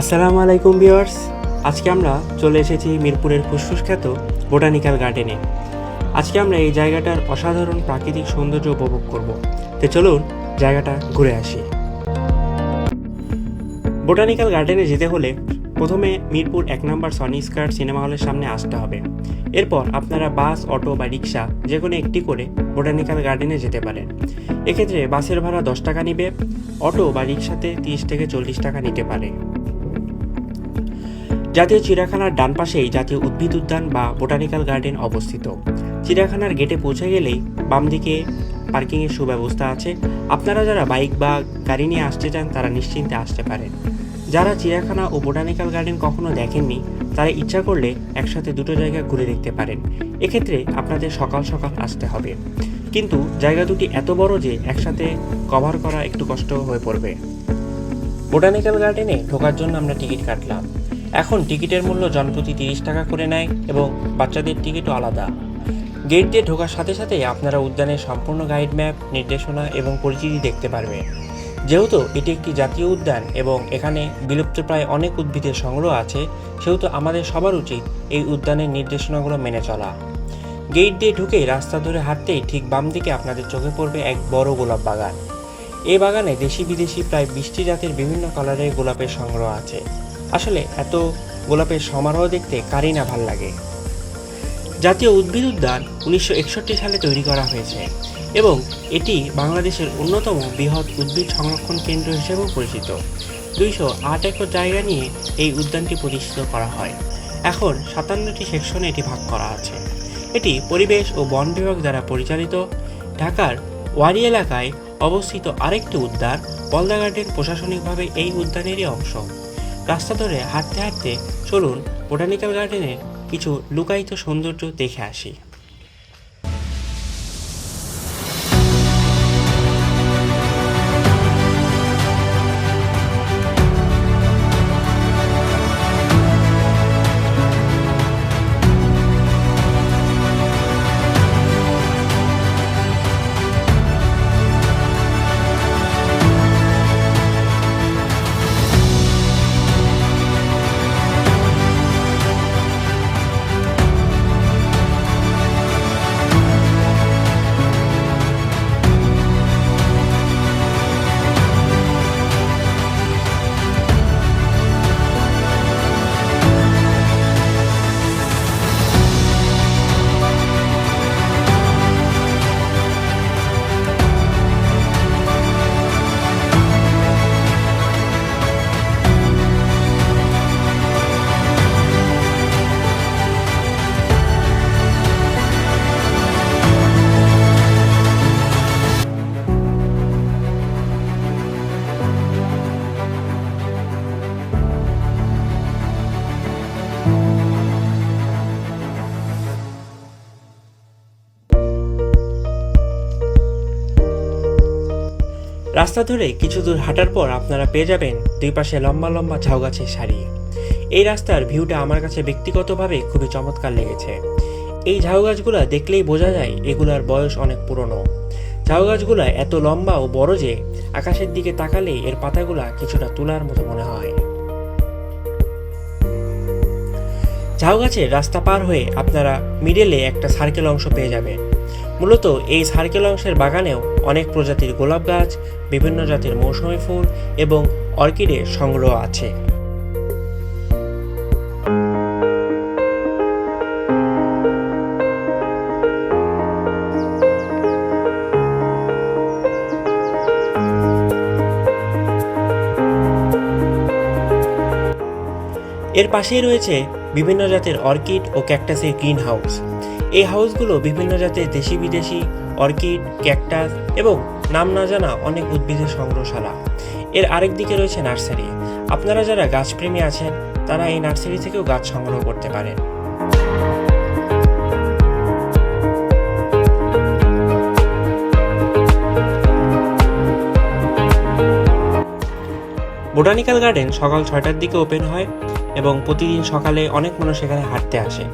আসসালামু আলাইকুম ভিউয়ার্স। আজকে আমরা চলে এসেছি মিরপুরের ফুসফুস খ্যাত বোটানিক্যাল গার্ডেনে। আজকে আমরা এই জায়গাটার অসাধারণ প্রাকৃতিক সৌন্দর্য উপভোগ করব। তো চলুন জায়গাটা ঘুরে আসি। বোটানিক্যাল গার্ডেনে যেতে হলে প্রথমে মিরপুর এক নম্বর সনি স্কার সিনেমা হলের সামনে আসতে হবে। এরপর আপনারা বাস, অটো বা রিক্সা যে কোনো একটি করে বোটানিক্যাল গার্ডেনে যেতে পারেন। এক্ষেত্রে বাসের ভাড়া দশ টাকা নিবে, অটো বা রিক্সাতে তিরিশ থেকে চল্লিশ টাকা নিতে পারে। জাতীয় চিড়িয়াখানার ডান পাশেই জাতীয় উদ্ভিদ উদ্যান বা বোটানিক্যাল গার্ডেন অবস্থিত। চিড়িয়াখানার গেটে পৌঁছে গেলেই বাম দিকে পার্কিংয়ের সুব্যবস্থা আছে। আপনারা যারা বাইক বা গাড়ি নিয়ে আসতে চান, তারা নিশ্চিন্তে আসতে পারেন। যারা চিড়িয়াখানা ও বোটানিক্যাল গার্ডেন কখনো দেখেননি, তারা ইচ্ছা করলে একসাথে দুটো জায়গা ঘুরে দেখতে পারেন। এক্ষেত্রে আপনাদের সকাল সকাল আসতে হবে। কিন্তু জায়গা দুটি এত বড় যে একসাথে কভার করা একটু কষ্ট হয়ে পড়বে। বোটানিক্যাল গার্ডেনে ঢোকার জন্য আমরা টিকিট কাটলাম। এখন টিকিটের মূল্য জনপ্রতি তিরিশ টাকা করে নেয় এবং বাচ্চাদের টিকিটও আলাদা। গেট দিয়ে ঢোকার সাথে সাথেই আপনারা উদ্যানের সম্পূর্ণ গাইড ম্যাপ, নির্দেশনা এবং পরিচিতি দেখতে পারবেন। যেহেতু এটি একটি জাতীয় উদ্যান এবং এখানে বিলুপ্তপ্রায় অনেক উদ্ভিদের সংগ্রহ আছে, সেহেতু আমাদের সবার উচিত এই উদ্যানের নির্দেশনাগুলো মেনে চলা। গেট দিয়ে ঢুকেই রাস্তা ধরে হাঁটতেই ঠিক বাম দিকে আপনাদের চোখে পড়বে এক বড় গোলাপ বাগান। এই বাগানে দেশি বিদেশি প্রায় বিশটি জাতের বিভিন্ন কালারের গোলাপের সংগ্রহ আছে। আসলে এত গোলাপের সমারোহ দেখতে কারই না ভালো লাগে। জাতীয় উদ্ভিদ উদ্যান উনিশশো একষট্টি সালে তৈরি করা হয়েছে এবং এটি বাংলাদেশের অন্যতম বৃহৎ উদ্ভিদ সংরক্ষণ কেন্দ্র হিসেবেও পরিচিত। দুইশো আট একর জায়গা নিয়ে এই উদ্যানটি প্রতিষ্ঠিত করা হয়। এখন সাতান্নটি সেকশনে এটি ভাগ করা আছে। এটি পরিবেশ ও বন বিভাগ দ্বারা পরিচালিত। ঢাকার ওয়ারি এলাকায় অবস্থিত আরেকটি উদ্যান, পলদা গার্ডেন প্রশাসনিকভাবে এই উদ্যানেরই অংশ। রাস্তা ধরে হাঁটতে হাঁটতে চলুন বোটানিক্যাল গার্ডেনের কিছু লুকায়িত সৌন্দর্য দেখে আসি। রাস্তা ধরে কিছু দূর হাঁটার পর আপনারা পেয়ে যাবেন দুই পাশে লম্বা লম্বা ঝাউ গাছের সারি। এই রাস্তার ভিউটা আমার কাছে ব্যক্তিগতভাবে খুবই চমৎকার লেগেছে। এই ঝাউ গাছগুলো দেখলেই বোঝা যায় এগুলার বয়স অনেক পুরনো। ঝাউ গাছগুলো এত লম্বা ও বড় যে আকাশের দিকে তাকালে এর পাতাগুলা কিছুটা তুলার মতো মনে হয়। ঝাউ গাছের রাস্তা পার হয়ে আপনারা মিডলে একটা সার্কেল অংশ পেয়ে যাবেন। মূলত এই সার্কেল অংশের বাগানেও অনেক প্রজাতির গোলাপ গাছ, বিভিন্ন জাতের মৌসুমী ফুল এবং অর্কিডের সংগ্রহ আছে। এর পাশেই রয়েছে বিভিন্ন জাতের অর্কিড ও ক্যাকটাসের গ্রিন হাউস এই হাউসগুলো বিভিন্ন জাতের দেশি বিদেশি অর্কিড, ক্যাকটাস এবং নাম না জানা অনেক উদ্ভিদের সংগ্রহশালা। এর আরেক দিকে রয়েছে নার্সারি। আপনারা যারা গাছপ্রেমী আছেন, তারা এই নার্সারি থেকেও গাছ সংগ্রহ করতে পারেন। বোটানিক্যাল গার্ডেন সকাল ছয়টার দিকে ওপেন হয় এবং প্রতিদিন সকালে অনেক মানুষ এখানে হাঁটতে আসে।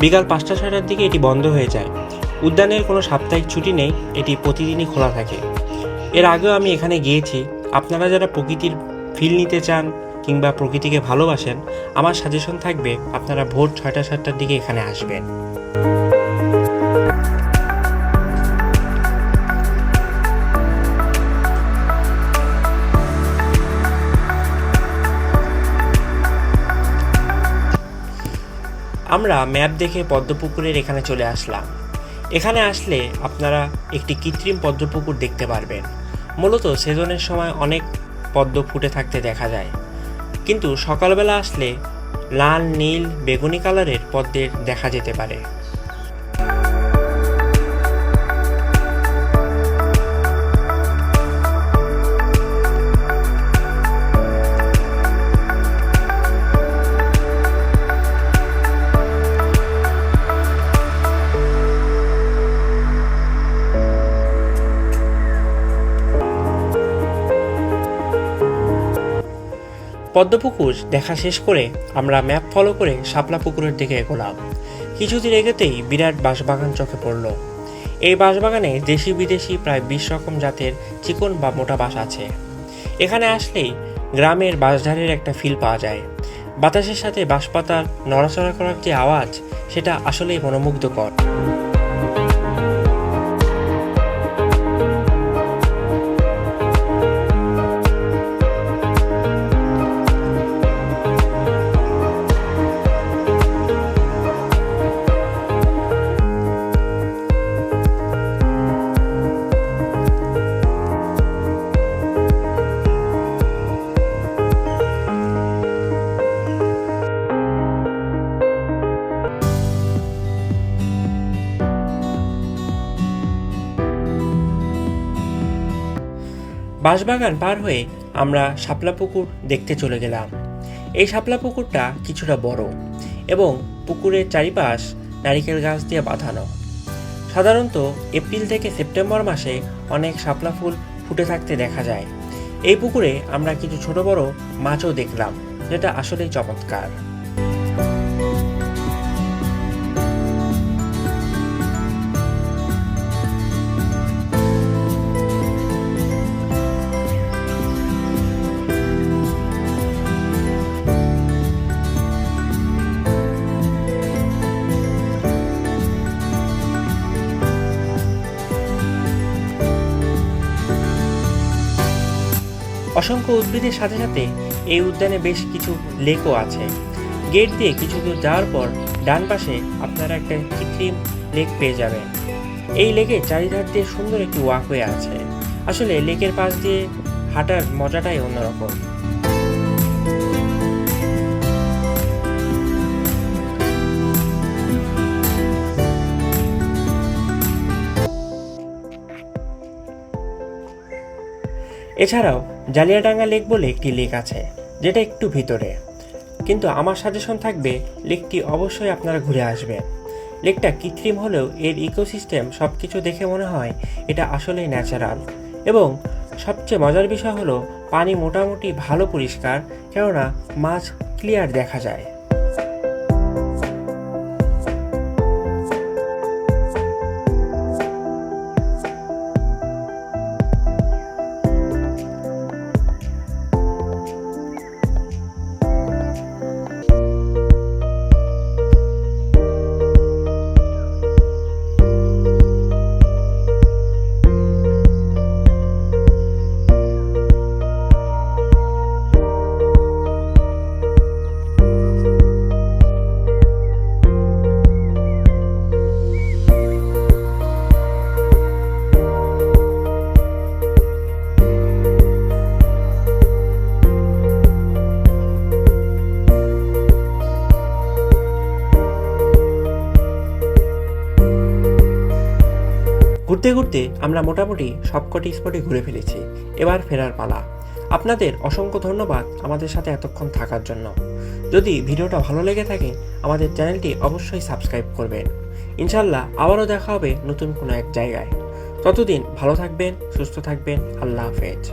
বিকাল পাঁচটা ছয়টার দিকে এটি বন্ধ হয়ে যায়। উদ্যানের কোনো সাপ্তাহিক ছুটি নেই, এটি প্রতিদিনই খোলা থাকে। এর আগেও আমি এখানে গিয়েছি। আপনারা যারা প্রকৃতির ফিল নিতে চান কিংবা প্রকৃতিকে ভালোবাসেন, আমার সাজেশন থাকবে আপনারা ভোর ছয়টা, সাতটার দিকে এখানে আসবেন। আমরা ম্যাপ দেখে পদ্মপুকুরের এখানে চলে আসলাম। এখানে আসলে আপনারা একটি কৃত্রিম পদ্মপুকুর দেখতে পারবেন। মূলত সেজনের সময় অনেক পদ্ম ফুটে থাকতে দেখা যায়। কিন্তু সকালবেলা আসলে লাল, নীল, বেগুনি কালারের পদ্মের দেখা যেতে পারে। পদ্মপুকুর দেখা শেষ করে আমরা ম্যাপ ফলো করে শাপলা পুকুরের দিকে এগোলাম। কিছুদিন এগোতেই বিরাট বাঁশবাগান চোখে পড়ল। এই বাঁশবাগানে দেশি বিদেশি প্রায় বিশ রকম জাতের চিকন বা মোটা বাঁশ আছে। এখানে আসলেই গ্রামের বাঁশঝাড়ের একটা ফিল পাওয়া যায়। বাতাসের সাথে বাঁশপাতার নড়াচড়া করার যে আওয়াজ, সেটা আসলেই মনোমুগ্ধকর। বাঁশবাগান পার হয়ে আমরা শাপলা পুকুর দেখতে চলে গেলাম। এই শাপলা পুকুরটা কিছুটা বড় এবং পুকুরের চারিপাশ নারিকেল গাছ দিয়ে বাঁধানো। সাধারণত এপ্রিল থেকে সেপ্টেম্বর মাসে অনেক শাপলা ফুল ফুটে থাকতে দেখা যায়। এই পুকুরে আমরা কিছু ছোট বড় মাছও দেখলাম, যেটা আসলেই চমৎকার। অসংখ্য উদ্ভিদের সাথে সাথে এই উদ্যানে বেশ কিছু লেকও আছে। গেট দিয়ে কিছু দূর যাওয়ার পর ডান পাশে আপনারা একটা কৃত্রিম লেক পেয়ে যাবেন। এই লেকে চারিধার দিয়ে সুন্দর একটি ওয়াকওয়ে আছে। আসলে লেকের পাশ দিয়ে হাঁটার মজাটাই অন্যরকম। এছাড়াও জালিয়াডাঙ্গা লেক বলে একটি লেক আছে, যেটা একটু ভিতরে। কিন্তু আমার সাজেশন থাকবে, লেকটি অবশ্যই আপনারা ঘুরে আসবেন। লেকটা কৃত্রিম হলেও এর ইকোসিস্টেম সব কিছু দেখে মনে হয় এটা আসলেই ন্যাচারাল। এবং সবচেয়ে মজার বিষয় হলো, পানি মোটামুটি ভালো পরিষ্কার, কেননা মাছ ক্লিয়ার দেখা যায়। ঘুরতে ঘুরতে আমরা মোটামুটি সবকটি স্পটে ঘুরে ফেলেছি। এবার ফেরার পালা। আপনাদের অসংখ্য ধন্যবাদ আমাদের সাথে এতক্ষণ থাকার জন্য। যদি ভিডিওটা ভালো লেগে থাকে, আমাদের চ্যানেলটি অবশ্যই সাবস্ক্রাইব করবেন। ইনশাল্লাহ আবারও দেখা হবে নতুন কোনো এক জায়গায়। ততদিন ভালো থাকবেন, সুস্থ থাকবেন। আল্লাহ হাফেজ।